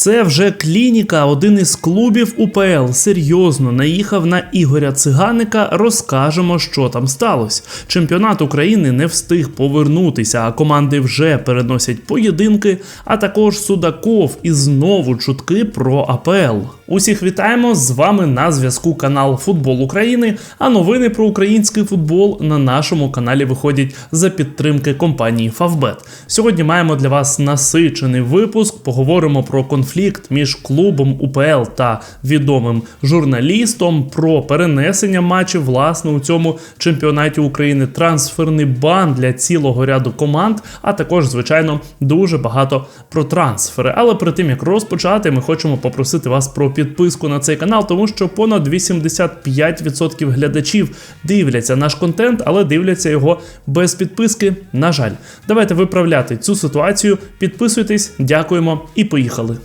Це вже клініка. Один із клубів УПЛ серйозно наїхав на Ігоря Циганика. Розкажемо, що там сталося. Чемпіонат України не встиг повернутися, а команди вже переносять поєдинки. А також Судаков і знову чутки про АПЛ. Усіх вітаємо з вами на зв'язку канал Футбол України. А новини про український футбол на нашому каналі виходять за підтримки компанії Favbet. Сьогодні маємо для вас насичений випуск. Поговоримо про конфлікт між клубом УПЛ та відомим журналістом, про перенесення матчів власне у цьому чемпіонаті України, трансферний бан для цілого ряду команд, а також, звичайно, дуже багато про трансфери. Але перед тим як розпочати, ми хочемо попросити вас про підписку на цей канал, тому що понад 85% глядачів дивляться наш контент, але дивляться його без підписки. На жаль, давайте виправляти цю ситуацію. Підписуйтесь, дякуємо і поїхали.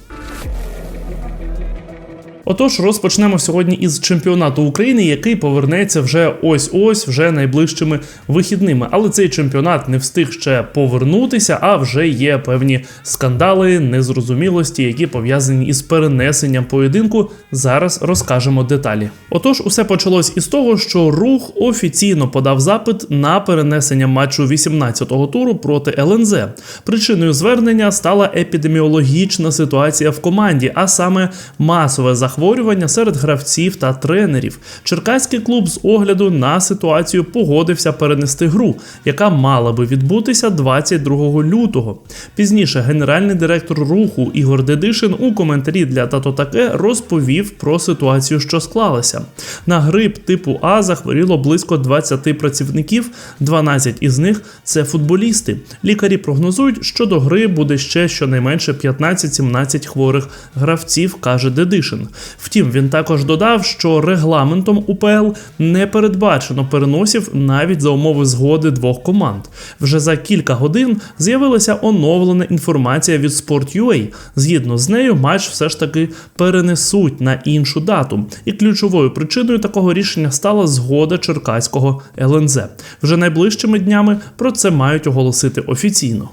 Отож, розпочнемо сьогодні із чемпіонату України, який повернеться вже ось-ось, вже найближчими вихідними. Але цей чемпіонат не встиг ще повернутися, а вже є певні скандали, незрозумілості, які пов'язані із перенесенням поєдинку. Зараз розкажемо деталі. Отож, усе почалось із того, що рух офіційно подав запит на перенесення матчу 18-го туру проти ЛНЗ. Причиною звернення стала епідеміологічна ситуація в команді, а саме масове захворювання захворювання серед гравців та тренерів. Черкаський клуб з огляду на ситуацію погодився перенести гру, яка мала би відбутися 22 лютого. Пізніше генеральний директор руху Ігор Дедишин у коментарі для тато таке розповів про ситуацію, що склалася. На грип типу А захворіло близько 20 працівників, 12 із них це футболісти. Лікарі прогнозують, що до гри буде ще щонайменше 15-17 хворих гравців, каже Дедишин. Втім, він також додав, що регламентом УПЛ не передбачено переносів навіть за умови згоди двох команд. Вже за кілька годин з'явилася оновлена інформація від Sport.ua. Згідно з нею, матч все ж таки перенесуть на іншу дату. І ключовою причиною такого рішення стала згода черкаського ЛНЗ. Вже найближчими днями про це мають оголосити офіційно.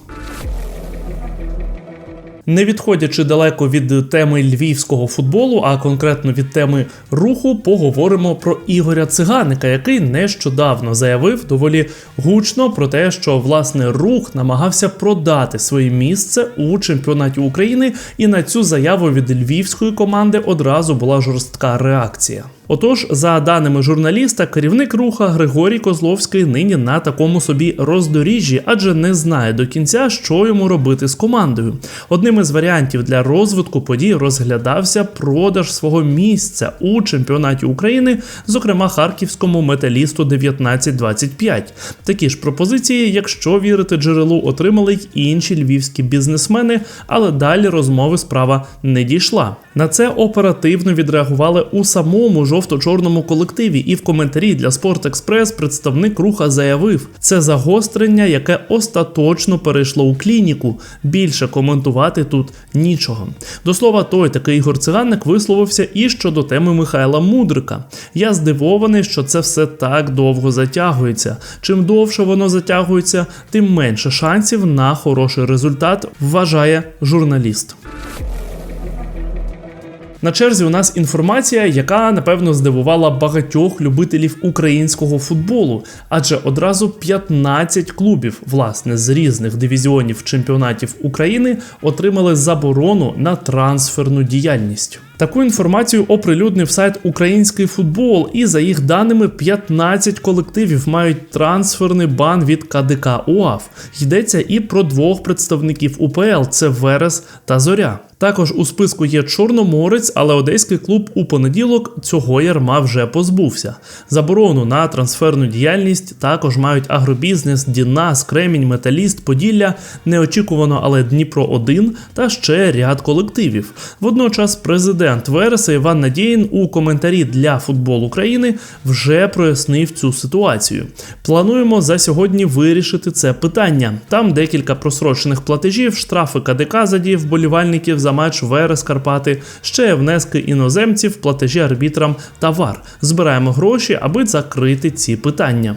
Не відходячи далеко від теми львівського футболу, а конкретно від теми руху, поговоримо про Ігоря Циганика, який нещодавно заявив доволі гучно про те, що власне рух намагався продати своє місце у чемпіонаті України, і на цю заяву від львівської команди одразу була жорстка реакція. Отож, за даними журналіста, керівник руха Григорій Козловський нині на такому собі роздоріжжі, адже не знає до кінця, що йому робити з командою. Одним із варіантів для розвитку подій розглядався продаж свого місця у чемпіонаті України, зокрема харківському металісту 1925. Такі ж пропозиції, якщо вірити джерелу, отримали й інші львівські бізнесмени, але далі розмови справа не дійшла. На це оперативно відреагували у самому жовто-чорному колективі, і в коментарі для Спорт-Експрес представник руха заявив, це загострення, яке остаточно перейшло у клініку. Більше коментувати тут нічого. До слова, той такий Ігор Циганник висловився і щодо теми Михайла Мудрика. Я здивований, що це все так довго затягується. Чим довше воно затягується, тим менше шансів на хороший результат, вважає журналіст. На черзі у нас інформація, яка напевно здивувала багатьох любителів українського футболу, адже одразу 15 клубів, власне, з різних дивізіонів чемпіонатів України отримали заборону на трансферну діяльність. Таку інформацію оприлюднив сайт Український футбол, і за їх даними 15 колективів мають трансферний бан від КДК УАФ. Йдеться і про двох представників УПЛ: це Верес та Зоря. Також у списку є Чорноморець, але одеський клуб у понеділок цього ярма вже позбувся. Заборону на трансферну діяльність також мають агробізнес, Дінас, Кремінь, Металіст, Поділля, неочікувано, але Дніпро 1 та ще ряд колективів. Водночас президент Вереса Іван Надєїн у коментарі для футбол України вже прояснив цю ситуацію. Плануємо за сьогодні вирішити це питання. Там декілька просрочених платежів, штрафи КДК за дії вболівальників за матч Верес Карпати, ще внески іноземців, платежі арбітрам та вар. Збираємо гроші, аби закрити ці питання.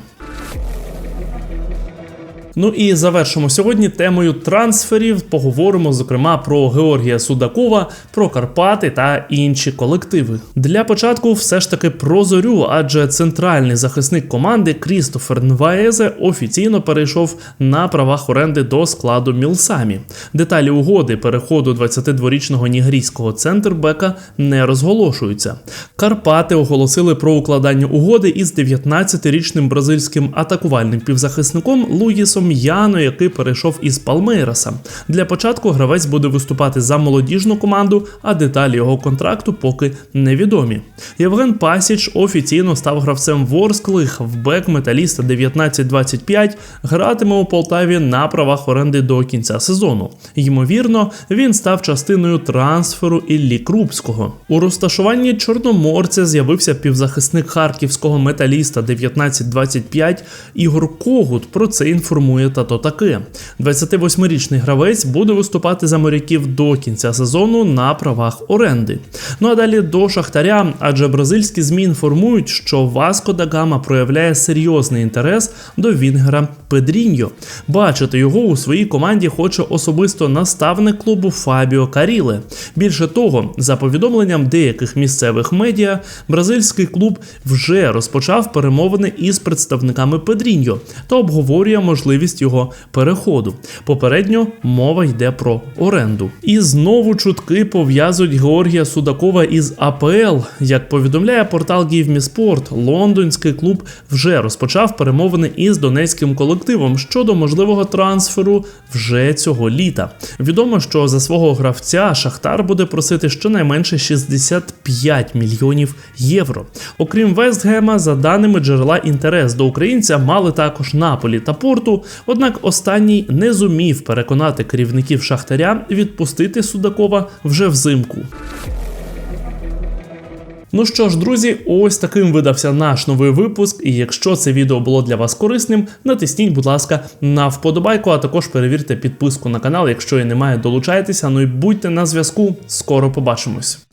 Ну і завершимо сьогодні темою трансферів. Поговоримо зокрема про Георгія Судакова, про Карпати та інші колективи. Для початку все ж таки про зорю, адже центральний захисник команди Крістофер Нваезе офіційно перейшов на правах оренди до складу Мілсамі. Деталі угоди переходу 22-річного нігерійського центрбека не розголошуються. Карпати оголосили про укладання угоди із 19-річним бразильським атакувальним півзахисником Луїсом Яно, який перейшов із Палмейраса. Для початку гравець буде виступати за молодіжну команду, а деталі його контракту поки невідомі. Євген Пасіч офіційно став гравцем Ворскли, хавбек металіста 1925, гратиме у Полтаві на правах оренди до кінця сезону. Ймовірно, він став частиною трансферу Іллі Крупського. У розташуванні Чорноморця з'явився півзахисник харківського металіста 1925 Ігор Когут. Про це інформує тато таке. 28-річний гравець буде виступати за моряків до кінця сезону на правах оренди. Ну а далі до Шахтаря, адже бразильські ЗМІ інформують, що Васко да Гама проявляє серйозний інтерес до Вінгера Педріньо. Бачити його у своїй команді хоче особисто наставник клубу Фабіо Каріле. Більше того, за повідомленням деяких місцевих медіа, бразильський клуб вже розпочав перемовини із представниками Педріньо та обговорює можливість його переходу. Попередньо мова йде про оренду. І знову чутки пов'язують Георгія Судакова із АПЛ. Як повідомляє портал Гівміспорт, лондонський клуб вже розпочав перемовини із донецьким колективом щодо можливого трансферу вже цього літа. Відомо, що за свого гравця Шахтар буде просити щонайменше 65 мільйонів євро. Окрім Вестгема, за даними джерела, інтерес до українця мали також Наполі та Порту. Однак останній не зумів переконати керівників Шахтаря відпустити Судакова вже взимку. Ну що ж, друзі, ось таким видався наш новий випуск. І якщо це відео було для вас корисним, натисніть, будь ласка, на вподобайку, а також перевірте підписку на канал. Якщо її немає, долучайтеся. Ну і будьте на зв'язку. Скоро побачимось.